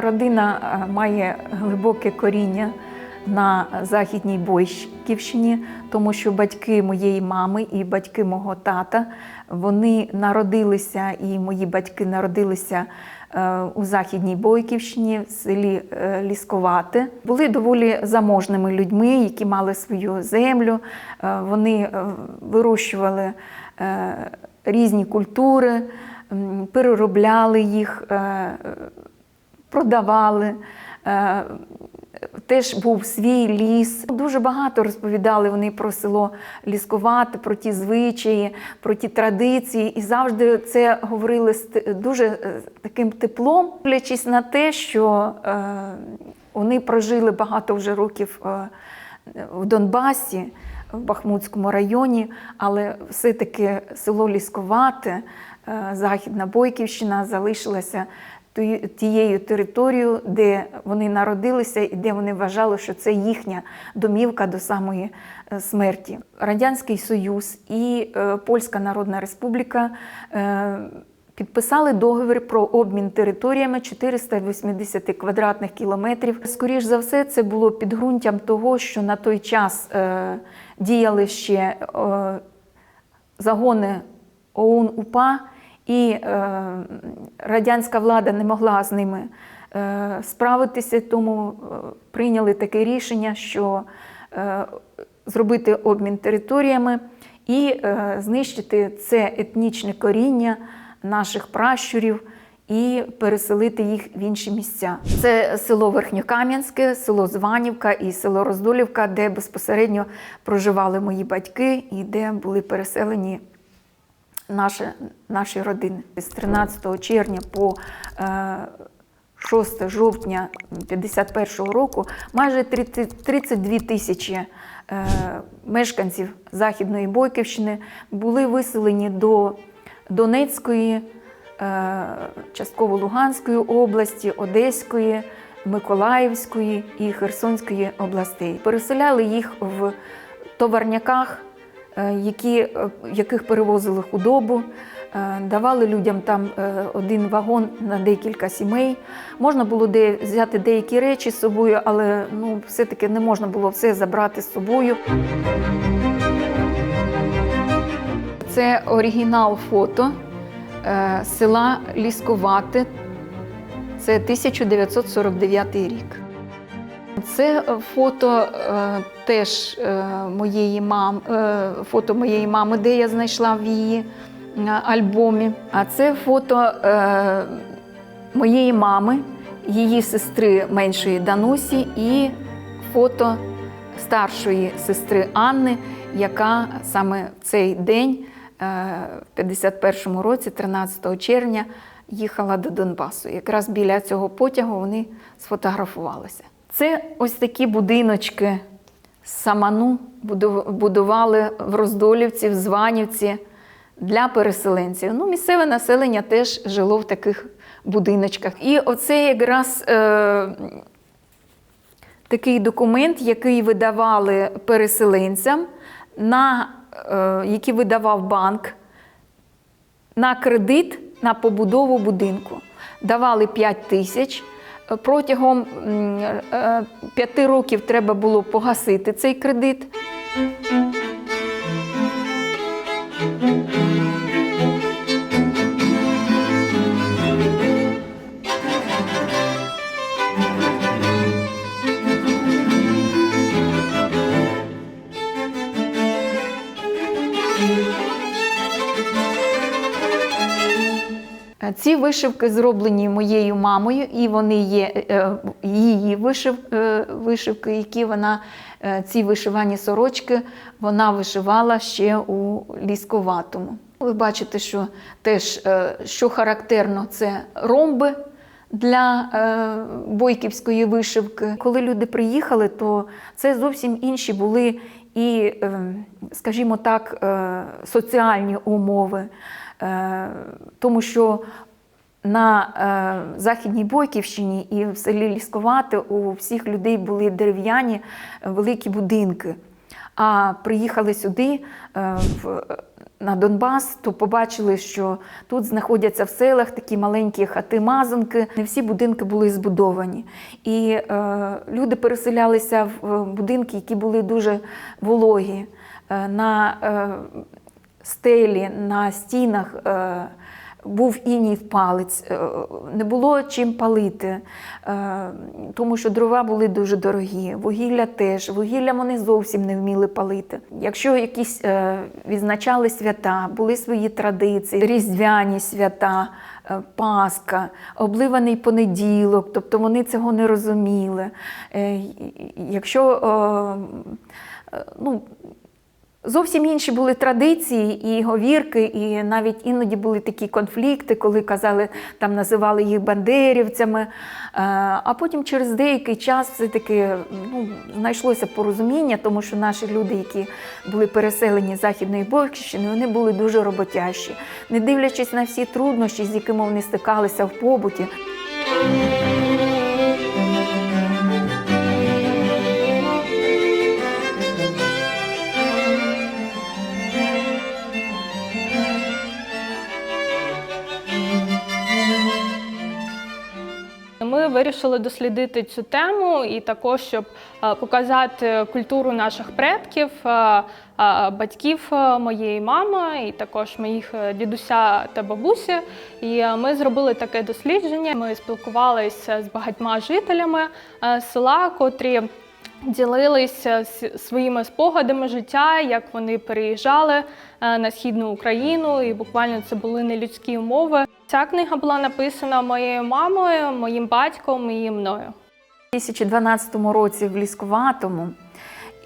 родина е, має глибоке коріння на Західній Бойківщині, тому що батьки моєї мами і батьки мого тата вони народилися, і мої батьки народилися е, у Західній Бойківщині, в селі е, Лісковате. Були доволі заможними людьми, які мали свою землю. Вони вирощували різні культури, переробляли їх, продавали. Е, Теж був свій ліс. Дуже багато розповідали вони про село Лісковате, про ті звичаї, про ті традиції. І завжди це говорили з дуже е, таким теплом, дивлячись на те, що е, вони прожили багато вже років в Донбасі, в Бахмутському районі, але все-таки село Лісковате, Західна Бойківщина залишилася тією територією, де вони народилися і де вони вважали, що це їхня домівка до самої е, смерті. Радянський Союз і е, Польська Народна Республіка. е, Підписали договір про обмін територіями 480 квадратних кілометрів. Скоріш за все, це було підґрунтям того, що на той час діяли ще загони ОУН УПА, і радянська влада не могла з ними е, справитися, тому е, прийняли таке рішення, що е, зробити обмін територіями і знищити це етнічне коріння наших пращурів і переселити їх в інші місця. Це село Верхньокам'янське, село Званівка і село Роздолівка, де безпосередньо проживали мої батьки і де були переселені наші, наші родини. З 13 червня по е, 6 жовтня 51 року майже 30 32 тисячі е, мешканців Західної Бойківщини були виселені до Донецької, е, частково Луганської області, Одеської, Миколаївської і Херсонської областей. Переселяли їх в товарняках, е, які, е, яких перевозили худобу, е, давали людям там е, один вагон на декілька сімей. Можна було де взяти деякі речі з собою, але ну, все-таки не можна було все забрати з собою. Це оригінал фото е, села Лісковате. Це 1949 рік. Це фото е, теж е, моєї мам, е, фото моєї мами, де я знайшла в її альбомі. А це фото моєї мами, її сестри меншої Данусі і фото старшої сестри Анни, яка саме в цей день, в 51-му році, 13 червня, їхала до Донбасу. Якраз біля цього потягу вони сфотографувалися. Це ось такі будиночки саману будували в Роздолівці, в Званівці для переселенців. Ну, місцеве населення теж жило в таких будиночках. І оце якраз е, такий документ, який видавали переселенцям, на, е, який видавав банк на кредит на побудову будинку. Давали 5 тисяч. Протягом е, п'яти років треба було погасити цей кредит. Ці вишивки зроблені моєю мамою, і вони є е, її вишив, е, вишивки, які вона, е, ці вишивані сорочки, вона вишивала ще у лісковатому. Ви бачите, що теж, е, що характерно, це ромби для е, бойківської вишивки. Коли люди приїхали, то це зовсім інші були і, е, скажімо так, е, соціальні умови. Е, Тому що на е, Західній Бойківщині і в селі Лісковате у всіх людей були дерев'яні е, великі будинки. А приїхали сюди, в на Донбас, то побачили, що тут знаходяться в селах такі маленькі хати-мазанки. Не всі будинки були збудовані. І е, люди переселялися в будинки, які були дуже вологі. На стелі, на стінах е, був іній в палець, е, не було чим палити, е, тому що дрова були дуже дорогі, вугілля теж. Вугілля вони зовсім не вміли палити. Якщо якісь відзначали свята, були свої традиції, різдвяні свята. Пасха, обливаний понеділок, тобто вони цього не розуміли. Якщо ну, Зовсім інші були традиції і говірки, і навіть іноді були такі конфлікти, коли казали, там називали їх бандерівцями. Е, А потім через деякий час все-таки ну, знайшлося порозуміння, тому що наші люди, які були переселені з Західної Бойківщини, вони були дуже роботящі, не дивлячись на всі труднощі, з якими вони стикалися в побуті. Вирішили дослідити цю тему і також, щоб е, показати культуру наших предків, е, е, батьків моєї мами, і також моїх дідуся та бабусі. І ми зробили таке дослідження. Ми спілкувалися з багатьма жителями села, котрі ділилися своїми спогадами життя, як вони переїжджали на східну Україну, і буквально це були нелюдські умови. Ця книга була написана моєю мамою, моїм батьком і мною. У 2012 році в Ліскуватому,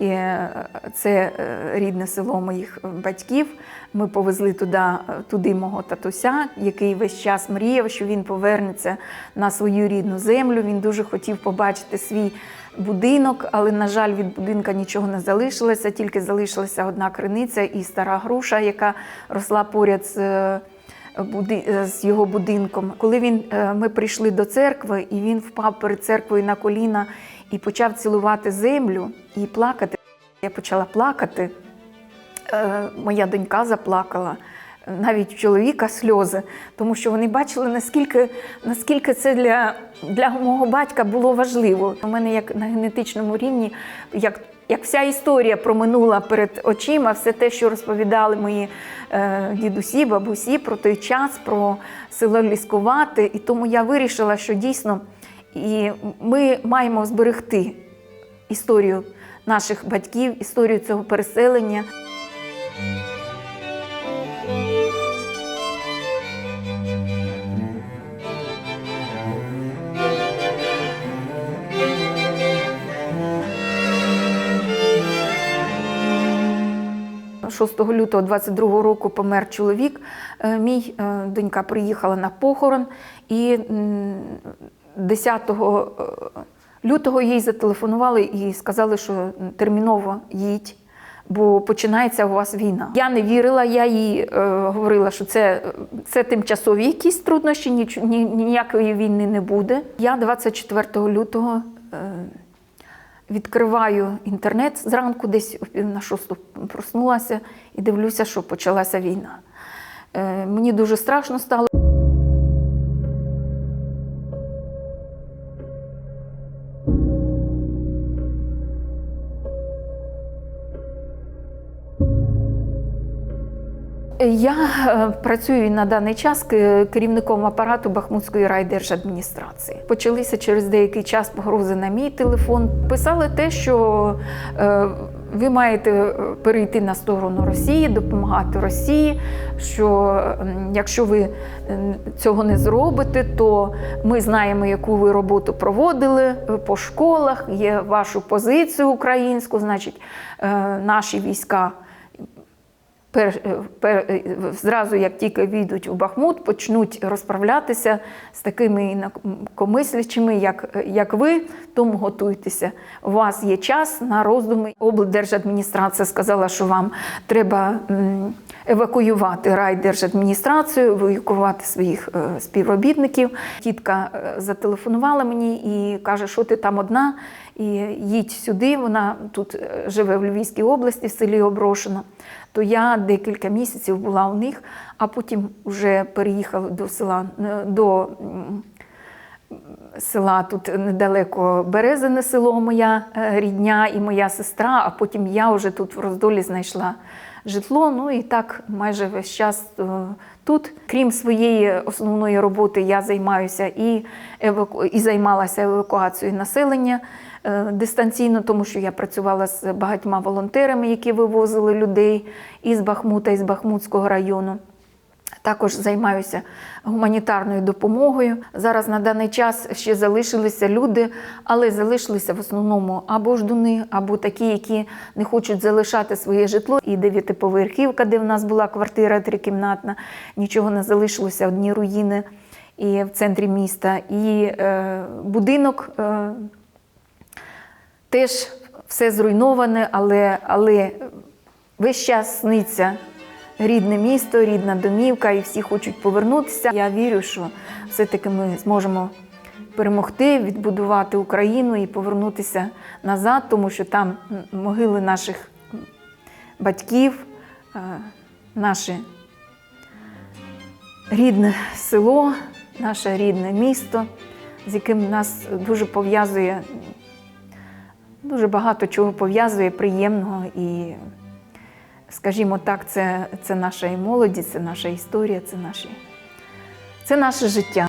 і е, це е, рідне село моїх батьків. Ми повезли туди, е, туди мого татуся, який весь час мріяв, що він повернеться на свою рідну землю. Він дуже хотів побачити свій будинок, але, на жаль, від будинка нічого не залишилося, тільки залишилася одна криниця і стара груша, яка росла поряд з. Буди- е, з його будинком. Коли він, е, ми прийшли до церкви, і він впав перед церквою на коліна і почав цілувати землю і плакати. Я почала плакати. Е, Моя донька заплакала. Навіть у чоловіка сльози, тому що вони бачили, наскільки, наскільки це для, для мого батька було важливо. У мене як на генетичному рівні, як, як вся історія проминула перед очима, все те, що розповідали мої е, дідусі, бабусі про той час, про село Ліскувати. І тому я вирішила, що дійсно і ми маємо зберегти історію наших батьків, історію цього переселення. – 6 лютого 22 року помер чоловік. е, Мій Е, донька приїхала на похорон, і 10 е, лютого їй зателефонували і сказали, що терміново їдь. Бо починається у вас війна. Я не вірила, я їй е, говорила, що це, це тимчасові якісь труднощі, ні, ніякої війни не буде. Я 24 лютого відкриваю інтернет зранку, десь на шосту проснулася і дивлюся, що почалася війна. Е, мені дуже страшно стало. Я е, працюю на даний час керівником апарату Бахмутської райдержадміністрації. Почалися через деякий час погрози на мій телефон. Писали те, що е, ви маєте е, перейти на сторону Росії, допомагати Росії. Що якщо ви цього не зробите, то ми знаємо, яку ви роботу проводили по школах, є вашу позицію українську, значить, наші війська пер, пер, зразу, як тільки війдуть у Бахмут, почнуть розправлятися з такими інакомислячими, як, як ви, тому готуйтеся. У вас є час на роздуми. Облдержадміністрація сказала, що вам треба евакуювати райдержадміністрацію, евакуювати своїх е, співробітників. Тітка е, зателефонувала мені і каже, що ти там одна. і їдь сюди. Вона тут е, живе в Львівській області, в селі Оброшено. То я декілька місяців була у них, а потім вже переїхала до села е, до села тут недалеко Березине село, моя е, рідня і моя сестра, а потім я вже тут в роздолі знайшла житло. Ну і так майже весь час е, тут. Крім своєї основної роботи, я займаюся і, еваку... і займалася евакуацією населення е, дистанційно, тому що я працювала з багатьма волонтерами, які вивозили людей із Бахмута, із Бахмутського району. Також займаюся гуманітарною допомогою. Зараз на даний час ще залишилися люди, але залишилися в основному або ждуни, або такі, які не хочуть залишати своє житло. І дев'ятиповерхівка, де в нас була квартира трикімнатна, нічого не залишилося, одні руїни і в центрі міста. І е, будинок е, теж все зруйноване, але, але весь час сниться рідне місто, рідна домівка, і всі хочуть повернутися. Я вірю, що все-таки ми зможемо перемогти, відбудувати Україну і повернутися назад, тому що там могили наших батьків, е, наше рідне село, наше рідне місто, з яким нас дуже пов'язує, дуже багато чого пов'язує приємного і скажімо так, це, це наша і молоді, це наша історія, це, наші, це наше життя.